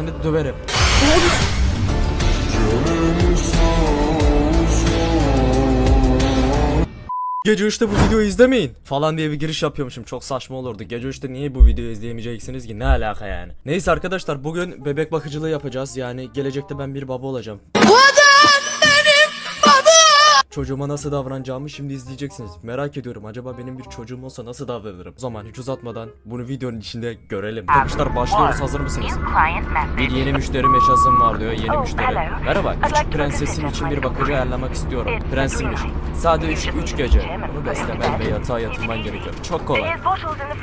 seni döverim. Gece 3'te bu videoyu izlemeyin falan diye bir giriş yapıyormuşum. Çok saçma olurdu. Gece 3'te niye bu videoyu izleyemeyeceksiniz ki? Ne alaka yani? Neyse arkadaşlar bugün bebek bakıcılığı yapacağız. Yani gelecekte ben bir baba olacağım. Çocuğuma nasıl davranacağımı şimdi izleyeceksiniz. Merak ediyorum acaba benim bir çocuğum olsa nasıl davranırım? O zaman hiç uzatmadan bunu videonun içinde görelim. Arkadaşlar başlıyoruz hazır mısınız? Bir yeni müşterim yaşasın var diyor yeni müşteri. Merhaba küçük prensesim için bir bakıcı ayarlamak istiyorum. Prensimmiş. Sadece 3 gece. Onu beslemen ve yatağa yatırman gerekiyor. Çok kolay.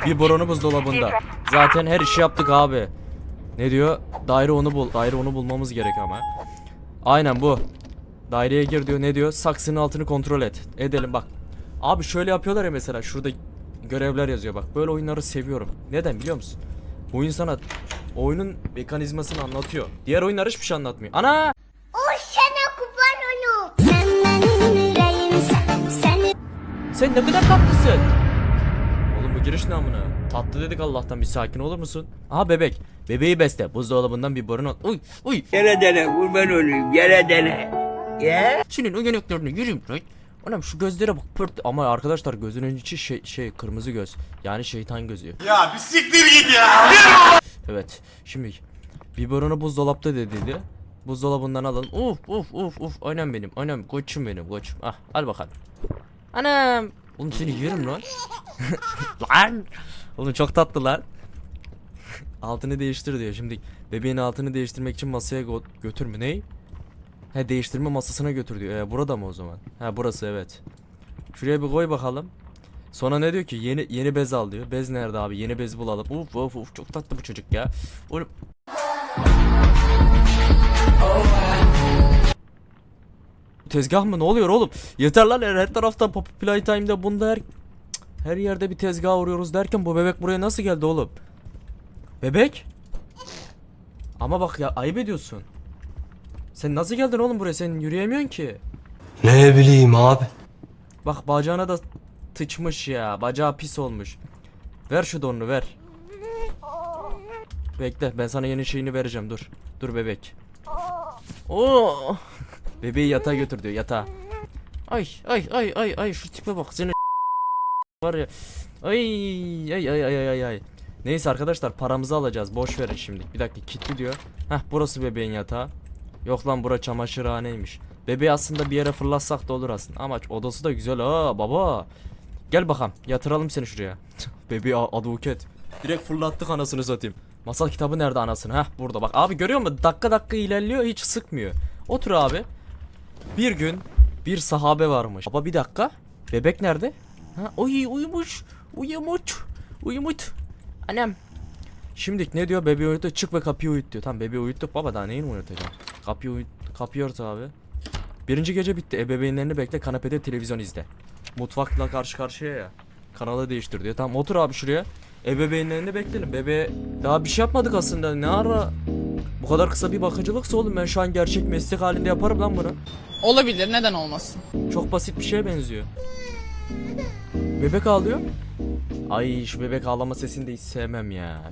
Bir boronu buzdolabında. Zaten her işi yaptık abi. Ne diyor? Daire onu bul. Daire onu bulmamız gerek ama. Aynen bu. Daireye gir diyor. Ne diyor? Saksının altını kontrol et. Edelim bak. Abi şöyle yapıyorlar ya mesela şurada görevler yazıyor bak. Böyle oyunları seviyorum. Neden biliyor musun? Bu insana oyunun mekanizmasını anlatıyor. Diğer oyunlar hiçbir şey anlatmıyor. Ana! O sana kurban onu. Sen benim yüreğimsen, sen Sen ne kadar tatlısın. Oğlum bu giriş ne amına? Tatlı dedik Allah'tan bir sakin olur musun? Aha bebek. Bebeği besle. Buzdolabından bir borun al. Uy uy. Gene dene kurban olayım gene dene. Ya. Senin o yanaklarını yürüyüm lan. Anam şu gözlere bak pırt. Ama arkadaşlar gözünün içi şey, şey kırmızı göz. Yani şeytan gözü. Ya bir siktir git ya. Evet. Şimdi biberonu buzdolapta dediydi. Buzdolabından alın. Uf uf uf uf. Anam benim. Anam koçum benim koçum. Ah al bakalım. Anam. Oğlum seni yerim lan. lan. Oğlum çok tatlı lan. altını değiştir diyor. Şimdi bebeğin altını değiştirmek için masaya go- götür mü? Ney? He değiştirme masasına götür diyor. E, burada mı o zaman? Ha burası evet. Şuraya bir koy bakalım. Sonra ne diyor ki yeni yeni bez al diyor. Bez nerede abi? Yeni bez bulalım. Uf uf uf çok tatlı bu çocuk ya. Oğlum. Tezgah mı? Ne oluyor oğlum? Yeter lan her, tarafta Poppy Playtime'da bunda her her yerde bir tezgah vuruyoruz derken bu bebek buraya nasıl geldi oğlum? Bebek? Ama bak ya ayıp ediyorsun. Sen nasıl geldin oğlum buraya? Sen yürüyemiyorsun ki. Ne bileyim abi. Bak bacağına da tıçmış ya. Bacağı pis olmuş. Ver şu donunu ver. Bekle ben sana yeni şeyini vereceğim dur. Dur bebek. Oo. Bebeği yatağa götür diyor yatağa. Ay ay ay ay ay şu tipe bak seni var ya. Ay ay ay ay ay ay. Neyse arkadaşlar paramızı alacağız. Boş verin şimdi. Bir dakika kilitli diyor. Heh burası bebeğin yatağı. Yok lan bura çamaşırhaneymiş. Bebeği aslında bir yere fırlatsak da olur aslında. Ama odası da güzel ha baba. Gel bakalım yatıralım seni şuraya. Bebeği a- aduket. Direkt fırlattık anasını satayım. Masal kitabı nerede anasını? Heh burada bak. Abi görüyor musun? Dakika dakika ilerliyor hiç sıkmıyor. Otur abi. Bir gün bir sahabe varmış. Baba bir dakika. Bebek nerede? Ha, uy uyumuş. Uyumuş. Uyumuş. Annem. Şimdi ne diyor bebeği uyuttu çık ve kapıyı uyut diyor. Tamam bebeği uyuttuk baba daha neyini uyutacağım. Kapıyı kapıyı ört abi. Birinci gece bitti. Ebeveynlerini bekle kanepede televizyon izle. Mutfakla karşı karşıya ya. Kanalı değiştir diyor. Tamam otur abi şuraya. Ebeveynlerini bekleyelim. Bebeğe daha bir şey yapmadık aslında. Ne ara bu kadar kısa bir bakıcılıksa oğlum ben şu an gerçek meslek halinde yaparım lan bunu. Olabilir neden olmasın? Çok basit bir şeye benziyor. Bebek ağlıyor. Ay şu bebek ağlama sesini de hiç sevmem ya.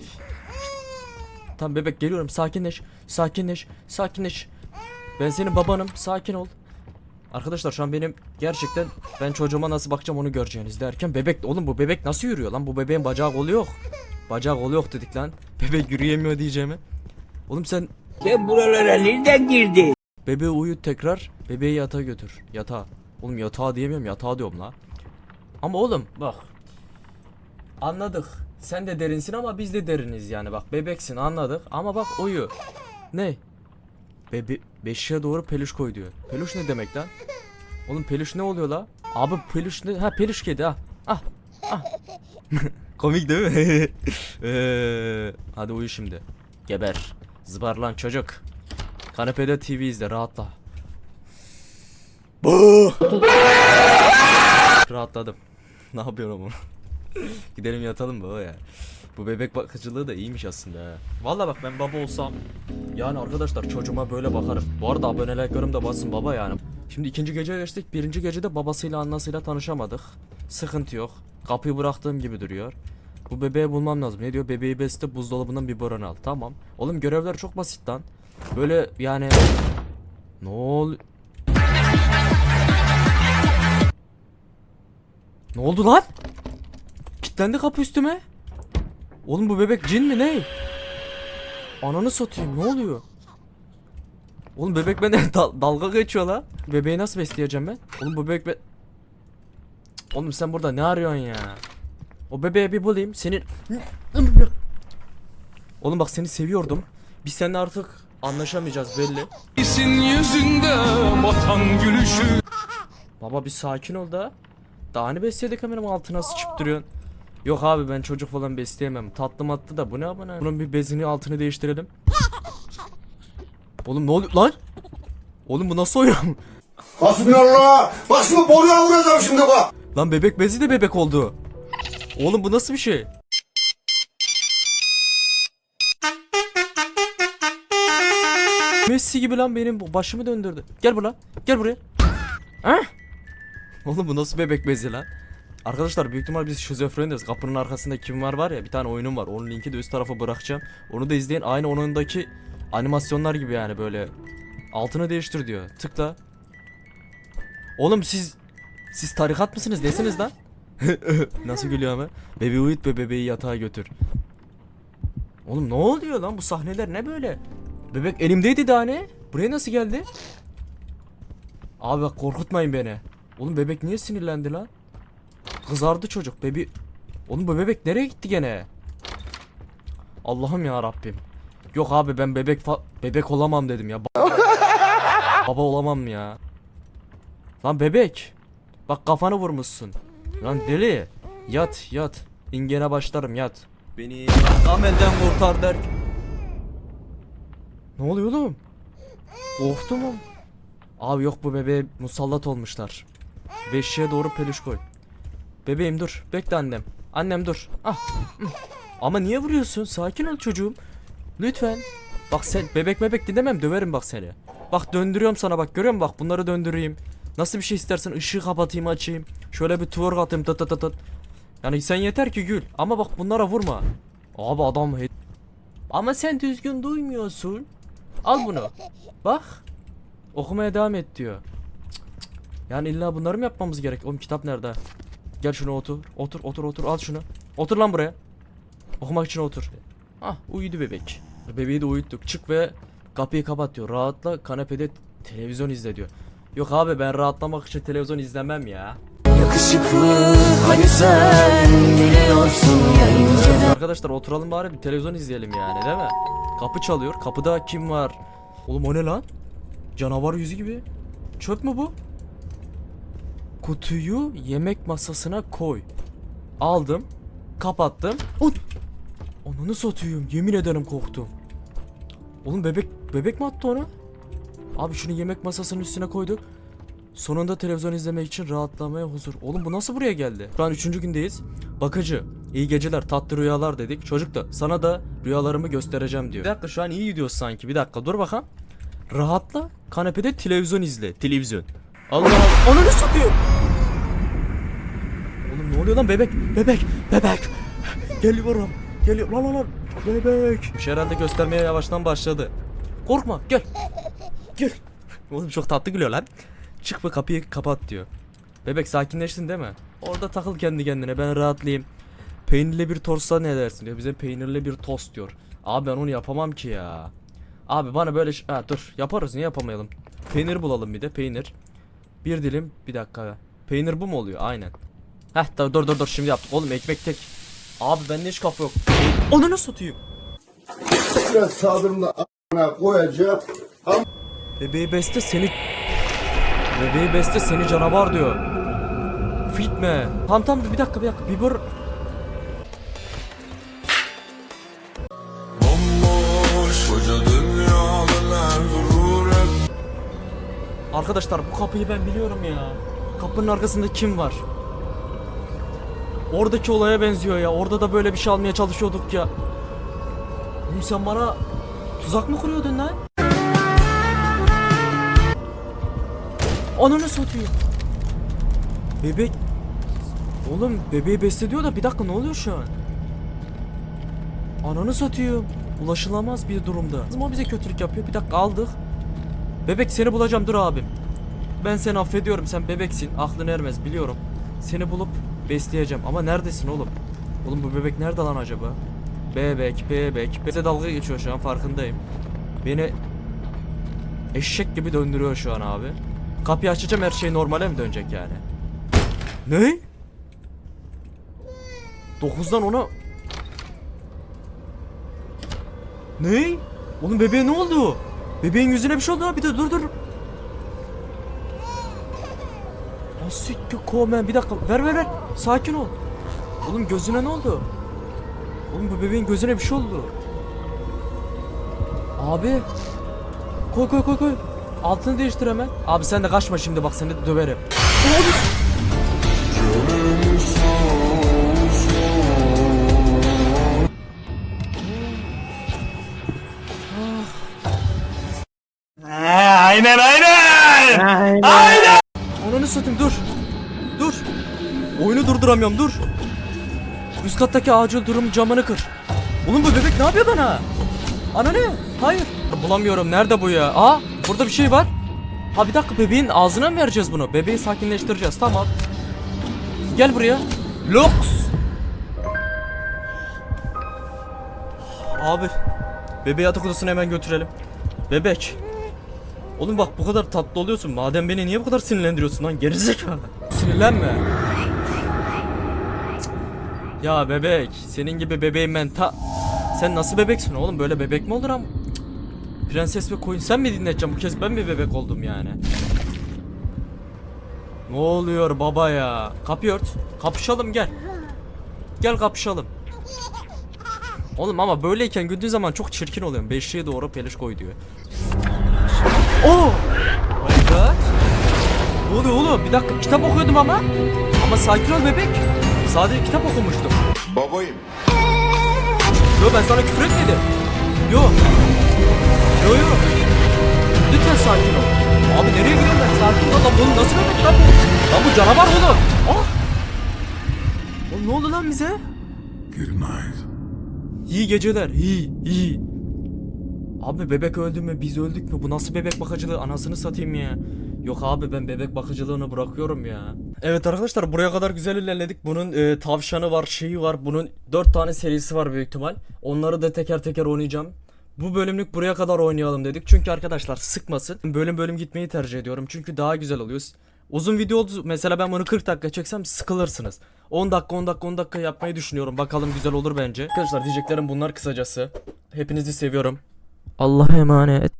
Tamam bebek geliyorum sakinleş. Sakinleş. Sakinleş. Ben senin babanım. Sakin ol. Arkadaşlar şu an benim gerçekten ben çocuğuma nasıl bakacağım onu göreceğiniz derken bebek oğlum bu bebek nasıl yürüyor lan bu bebeğin bacağı kolu yok. Bacağı kolu yok dedik lan. Bebek yürüyemiyor diyeceğimi. Oğlum sen Sen buralara nereden girdin? Bebeği uyut tekrar. Bebeği yatağa götür. Yatağa. Oğlum yatağa diyemiyorum yatağa diyorum la. Ama oğlum bak. Anladık. Sen de derinsin ama biz de deriniz yani bak bebeksin anladık ama bak uyu. Ne? Bebe beşiğe doğru peluş koy diyor. Peluş ne demek lan? Oğlum peluş ne oluyor la? Abi peluş ne? Ha peluş kedi ha. Ah. Ah. Komik değil mi? Eee, hadi uyu şimdi. Geber. Zıbarlan çocuk. Kanepede TV izle rahatla. Rahatladım. ne yapıyorum ama? Gidelim yatalım baba ya. Bu bebek bakıcılığı da iyiymiş aslında ha. Valla bak ben baba olsam yani arkadaşlar çocuğuma böyle bakarım. Bu arada aboneliklerim de basın baba yani. Şimdi ikinci gece geçtik. Birinci gecede babasıyla annesiyle tanışamadık. Sıkıntı yok. Kapıyı bıraktığım gibi duruyor. Bu bebeği bulmam lazım. Ne diyor? Bebeği besle buzdolabından bir boran al. Tamam. Oğlum görevler çok basit lan. Böyle yani ne ol Ne oldu lan? Kilitlendi kapı üstüme. Oğlum bu bebek cin mi ne? Ananı satayım ne oluyor? Oğlum bebek benden dal- dalga geçiyor la. Bebeği nasıl besleyeceğim ben? Oğlum bu bebek be... Cık, Oğlum sen burada ne arıyorsun ya? O bebeği bir bulayım. Senin... Oğlum bak seni seviyordum. Biz seninle artık anlaşamayacağız belli. yüzünde vatan gülüşü Baba bir sakin ol da. Daha ne besledik hemen altına sıçıp duruyorsun. Yok abi ben çocuk falan besleyemem. Tatlı matlı da bu ne abone? Bunun bir bezini altını değiştirelim. Oğlum ne oluyor lan? Oğlum bu nasıl oyun? Hasbinallah. Bak şimdi boruya vuracağım şimdi bak. lan bebek bezi de bebek oldu. Oğlum bu nasıl bir şey? Messi gibi lan benim başımı döndürdü. Gel buraya. Gel buraya. Ha? Oğlum bu nasıl bebek bezi lan? Arkadaşlar büyük ihtimal biz şizofreniz. Kapının arkasında kim var var ya bir tane oyunum var. Onun linki de üst tarafa bırakacağım. Onu da izleyin. Aynı onundaki animasyonlar gibi yani böyle. Altını değiştir diyor. Tıkla. Oğlum siz siz tarikat mısınız? Nesiniz lan? Nasıl gülüyor ama? Bebeği uyut ve bebeği yatağa götür. Oğlum ne oluyor lan bu sahneler ne böyle? Bebek elimdeydi daha ne? Buraya nasıl geldi? Abi bak korkutmayın beni. Oğlum bebek niye sinirlendi lan? Kızardı çocuk bebi. Oğlum bu bebek nereye gitti gene? Allah'ım ya Rabbim. Yok abi ben bebek fa- bebek olamam dedim ya. Ba- Baba olamam ya. Lan bebek. Bak kafanı vurmuşsun. Lan deli. Yat yat. İngene başlarım yat. Beni Ahmet'ten kurtar der. Ne oluyor oğlum? Korktum mu? Abi yok bu bebeğe musallat olmuşlar. Beşiğe doğru peluş koy. Bebeğim dur. Bekle annem. Annem dur. Ah. Ama niye vuruyorsun? Sakin ol çocuğum. Lütfen. Bak sen bebek bebek dinlemem döverim bak seni. Bak döndürüyorum sana bak görüyor musun bak bunları döndüreyim. Nasıl bir şey istersen ışığı kapatayım açayım. Şöyle bir twerk atayım tat tat tat. Yani sen yeter ki gül. Ama bak bunlara vurma. Abi adam Ama sen düzgün duymuyorsun. Al bunu. Bak. Okumaya devam et diyor. Cık, cık. Yani illa bunları mı yapmamız gerek? Oğlum kitap nerede? Gel şunu otur. Otur otur otur al şunu. Otur lan buraya. Okumak için otur. Ah uyudu bebek. Bebeği de uyuttuk. Çık ve kapıyı kapat diyor. Rahatla kanepede televizyon izle diyor. Yok abi ben rahatlamak için televizyon izlemem ya. Arkadaşlar oturalım bari bir televizyon izleyelim yani değil mi? Kapı çalıyor. Kapıda kim var? Oğlum o ne lan? Canavar yüzü gibi. Çöp mü bu? Kutuyu yemek masasına koy. Aldım. Kapattım. On... Ananı satayım. Yemin ederim korktum. Oğlum bebek bebek mi attı onu? Abi şunu yemek masasının üstüne koyduk. Sonunda televizyon izlemek için rahatlamaya huzur. Oğlum bu nasıl buraya geldi? Şu an üçüncü gündeyiz. Bakıcı, iyi geceler, tatlı rüyalar dedik. Çocuk da sana da rüyalarımı göstereceğim diyor. Bir dakika şu an iyi gidiyoruz sanki. Bir dakika dur bakalım. Rahatla, kanepede televizyon izle. Televizyon. Allah Allah. Ananı satıyor. Oluyor lan bebek? Bebek, bebek. Geliyorum. Geliyor. Lan lan lan. Bebek. Bir şey herhalde göstermeye yavaştan başladı. Korkma gel. Gel. Oğlum çok tatlı gülüyor lan. Çık ve kapıyı kapat diyor. Bebek sakinleştin değil mi? Orada takıl kendi kendine ben rahatlayayım. Peynirli bir tosta ne dersin diyor. Bize peynirli bir tost diyor. Abi ben onu yapamam ki ya. Abi bana böyle ha, dur yaparız niye yapamayalım. Peynir bulalım bir de peynir. Bir dilim bir dakika. Peynir bu mu oluyor? Aynen. Heh dur dur dur, dur şimdi yaptık. Oğlum ekmek tek. Abi bende hiç kafa yok. Onu ne satayım? Biraz sağdırımda a**ına koyacağım. Bebeği beste seni Bebeği beste seni canavar diyor. Fitme. Tamam tamam bir dakika bir dakika. Hep Arkadaşlar bu kapıyı ben biliyorum ya. Kapının arkasında kim var? Oradaki olaya benziyor ya. Orada da böyle bir şey almaya çalışıyorduk ya. Oğlum sen bana tuzak mı kuruyordun lan? Ananı satayım. Bebek. Oğlum bebeği beslediyor da bir dakika ne oluyor şu an? Ananı satayım. Ulaşılamaz bir durumda. Ama bize kötülük yapıyor. Bir dakika aldık. Bebek seni bulacağım dur abim. Ben seni affediyorum sen bebeksin. Aklın ermez biliyorum. Seni bulup besleyeceğim. Ama neredesin oğlum? Oğlum bu bebek nerede lan acaba? Bebek, bebek. Bize dalga geçiyor şu an farkındayım. Beni eşek gibi döndürüyor şu an abi. Kapıyı açacağım her şey normale mi dönecek yani? Ne? 9'dan ona Ne? Oğlum bebeğe ne oldu? Bebeğin yüzüne bir şey oldu ha bir de dur dur. Asikko komen bir dakika ver ver ver sakin ol. Oğlum gözüne ne oldu? Oğlum bu bebeğin gözüne bir şey oldu. Abi. Koy koy koy koy. Altını değiştir hemen. Abi sen de kaçma şimdi bak seni de döverim. Abi. aynen aynen. Oyunu durduramıyorum dur. Üst kattaki acil durum camını kır. Oğlum bu bebek ne yapıyor bana? Ana ne? Hayır. Bulamıyorum. Nerede bu ya? Aa burada bir şey var. Ha bir dakika bebeğin ağzına mı vereceğiz bunu? Bebeği sakinleştireceğiz. Tamam. Gel buraya. Lux. Abi. Bebeği yatak odasına hemen götürelim. Bebek. Oğlum bak bu kadar tatlı oluyorsun. Madem beni niye bu kadar sinirlendiriyorsun lan gerizekalı? Sinirlenme. Ya bebek, senin gibi bebeğim ben ta... Sen nasıl bebeksin oğlum? Böyle bebek mi olur am? Cık. Prenses ve koyun sen mi dinleteceksin? Bu kez ben mi bebek oldum yani? Ne oluyor baba ya? Kapıyı ört. Kapışalım gel. Gel kapışalım. Oğlum ama böyleyken güldüğün zaman çok çirkin oluyorum. Beşliğe doğru peliş koy diyor. Oh! My god. Ne oluyor oğlum? Bir dakika kitap okuyordum ama. Ama sakin ol bebek. Sadece kitap okumuştum. Babayım. Yo ben sana küfür etmedim. Yo. Yo yo. Lütfen sakin ol. Abi nereye gidiyorsun ben? Sakin ol lan. Oğlum nasıl bebek lan bu? Lan bu canavar oğlum. Ah! Oğlum ne oldu lan bize? Good night. İyi geceler. İyi, iyi. Abi bebek öldü mü? Biz öldük mü? Bu nasıl bebek bakıcılığı? Anasını satayım ya. Yok abi ben bebek bakıcılığını bırakıyorum ya. Evet arkadaşlar buraya kadar güzel ilerledik. Bunun e, tavşanı var, şeyi var. Bunun 4 tane serisi var büyük ihtimal. Onları da teker teker oynayacağım. Bu bölümlük buraya kadar oynayalım dedik. Çünkü arkadaşlar sıkmasın. Bölüm bölüm gitmeyi tercih ediyorum. Çünkü daha güzel oluyor. Uzun video oldu. Mesela ben bunu 40 dakika çeksem sıkılırsınız. 10 dakika 10 dakika 10 dakika yapmayı düşünüyorum. Bakalım güzel olur bence. Arkadaşlar diyeceklerim bunlar kısacası. Hepinizi seviyorum. Allah'a emanet.